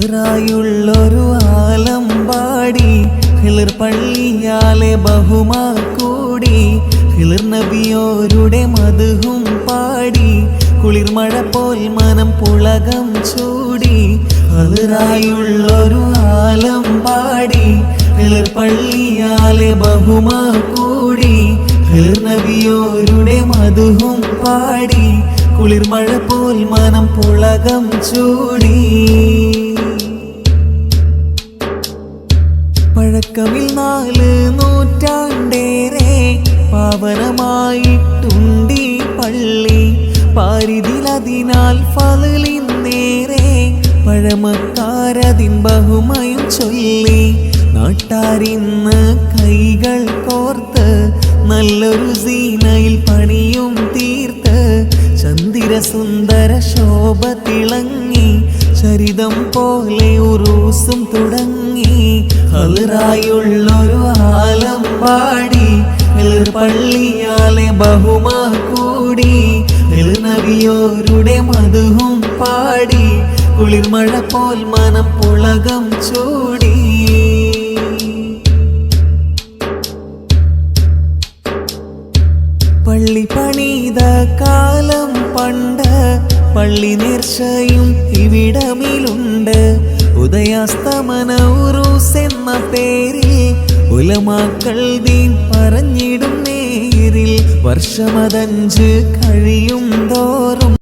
ഹിറായുള്ളൊരു ആലം പാടി ഹിളിർ പള്ളിയാലെ ബഹുമാ കൂടി ഹിളിർ നബിയോരുടെ മധുഹും പാടി കുളിർമഴ പോൽ മനം പുളകം ചൂടി. ഹിറായുള്ളൊരു ആലം പാടി ഹിളിർ പള്ളിയാലെ ബഹുമാ കൂടി ഹിളിർ നബിയോരുടെ മധുഹും പാടി കുളിർമഴ പോൽ മനം പുളകം ചൂടി. പഴക്കമിൽ നാല് നൂറ്റാണ്ടേറെ പാവനമായിട്ടുണ്ടി പള്ളി. പാരിതിലതിനാൽ ഫലിന്നേറെ പഴമക്കാരതിൻ ബഹുമയും ചൊല്ലി. നാട്ടാരിന്ന് കൈകൾ കോർത്ത് നല്ലൊരു സീനയിൽ പണിയും തീർത്ത് ചന്ദിര സുന്ദര ശോഭ തിളങ്ങി ചരിതം പോലെ ഉറൂസും തുടങ്ങി. ഹലറായുള്ളൊരു ആലം പാടി പള്ളിയാലെ ബഹുമാ കൂടി. നബിയോരുടെ മധുവും പാടി കുളിർമഴ പോൽ മനം പുളകം ചൂടി. പള്ളി പണിത കാലം പണ്ട് പള്ളി നേർച്ചയും ഇവിടമിലുണ്ട്. ഉദയാസ്തമന ഉറൂസ് എന്ന പേരിൽ ഉലമാക്കൾ ദീൻ പറഞ്ഞിടും നേരിൽ വർഷമതഞ്ച് കഴിയും തോറും